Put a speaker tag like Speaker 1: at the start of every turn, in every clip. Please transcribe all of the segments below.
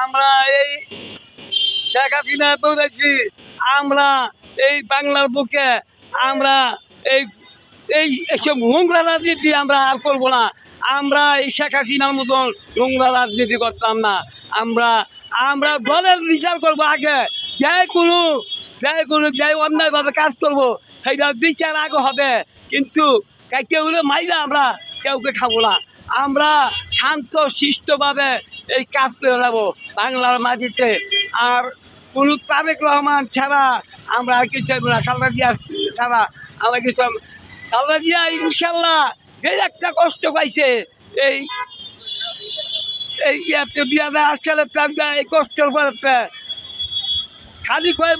Speaker 1: আমরা এই শেখ হাসিনা দৌড়াচ্ছি আমরা এই বাংলার বুকে, আমরা এই এই এসব নোংরা রাজনীতি আমরা আর করব না। আমরা এই শেখ হাসিনার মতন নোংরা রাজনীতি করতাম না। আমরা আমরা দলের বিচার করব আগে। যে কোনো যে কোনো, যে অন্যায়ভাবে কাজ করব সেইটা বিচার আগে হবে। কিন্তু কেউ মাইরা আমরা, কেউকে খাব না। আমরা শান্ত, শিষ্টভাবে এই কাজ করে যাব বাংলার মাটিতে। আর কোনো তারেক রহমান ছাড়া আমরা আর কিছু না। খালদা জিয়া ছাড়া আমরা কিছু খালদা জিয়া ইনশাল্লাহ যে একটা কষ্ট পাইছে, এই এই দুই হাজার আট সালে তার এই কষ্টের পরে খালি কয়ে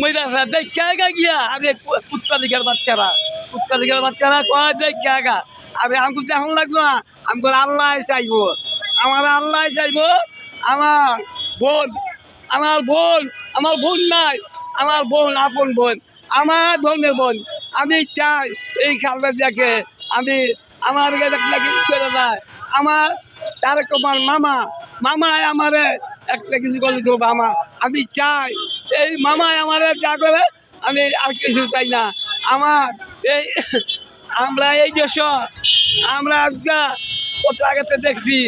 Speaker 1: মহিলা দেখ জায়গা গিয়া। আরে পুত্তালিকার বাচ্চারা পুত্তালিকার বাচ্চারা কয় দেখ জায়গা আরে আমাকে এখন লাগল না আমাকে আল্লাহ চাইব। আমার আল্লাহ চাইব, আমার বোন আমার বোন আমার বোন নাই, আমার বোন আপন বোন, আমার ধর্মের বোন। আমি চাই এই খালদা দিয়াকে আমি আমার একটা কিছু করে দেয়। আমার, তার তোমার মামা মামায় আমারে একটা কিছু করেছিল মামা আমি চাই এই মামায় আমারে যা করে, আমি আর কিছু চাই না। আমার এই, আমরা এই দেশ, আমরা আজকে কত আগেতে দেখছি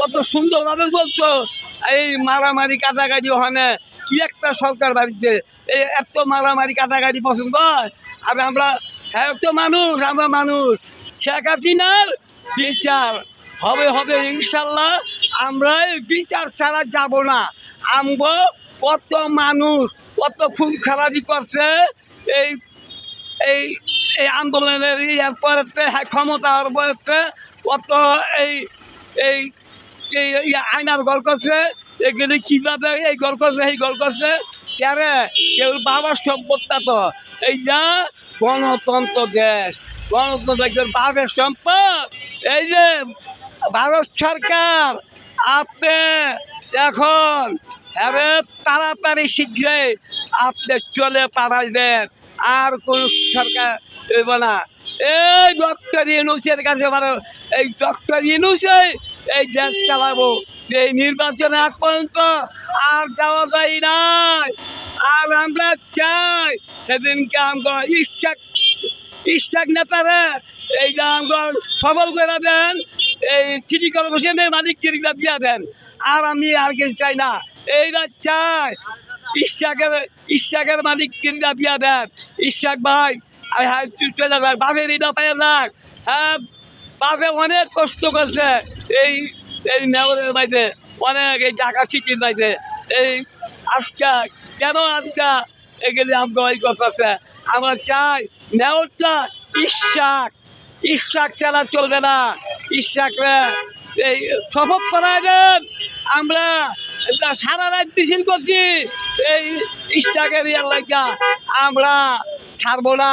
Speaker 1: কত সুন্দরভাবে চলতো এই মারামারি কাটাকাটি ওখানে। কি একটা সরকার বাড়িছে। এই এত মারামারি কাটাকাটি পছন্দ হয়? আর আমরা হ্যাঁ তো মানুষ, আমরা মানুষ। শেখ হাসিনার বিচার। হবে হবে, ইনশাল্লাহ আমরা এই বিচার ছাড়া যাব না। আমরা কত মানুষ, কত খুন খারাপি করছে। এই এই এই আন্দোলনের ইয়ার ক্ষমতা হওয়ার পরেতে কত এই এই এই আয়নার ঘর করছে। এগুলি কীভাবে এই ঘর করছে এই ঘর করছে? কেরে? কেউ বাবার সম্পদটা তো। এইটা গণতন্ত্র দেশ। গণতন্ত্র দেশের বাবার সম্পদ। এই যে, ভারত সরকার, আপনি এখন আরে তাড়াতাড়ি শীঘ্রই আপনি চলে পাঠাইবেন। আর কোন সরকার না। এই ডক্টর ইউনুসের কাছে এই ডক্টর ইউনুসে এই দেশ চালাবো। এই নির্বাচনে আগ পর্যন্ত আর যাওয়া যায় নাই। আর আমরা চাই সেদিনকে আমরা ইচ্ছা ইচ্ছাক নেতারা এই আমার সবল করে দেন, এই চিঠি কর্পোরেশনের মালিকগিরিটা দিয়ে দেন। আর আমি আর কিছু চাই না। এইটা চাই ইশাকের ইশাকের মালিকগিরিটা দিয়ে দেন। ইশাক ভাই আর হ্যাঁ তুই চলে যাক, বাপের এটা পাই যাক। হ্যাঁ বাপে অনেক কষ্ট করছে। এই এই নেওয়ারের বাড়িতে অনেক এই ঢাকা সিটির বাড়িতে এই আজকা, কেন আজকা এগুলি আমাকে ওই করতেছে? আমার চাই নেওয়ারটা ইশাক ইশাক ছাড়া চলবে না। ইশাকরে এই সফর করায় দেন। আমরা সারা রাত মিছিল করছি। এই ইশাকের ইয়ার লাগা আমরা ছাড়বো না।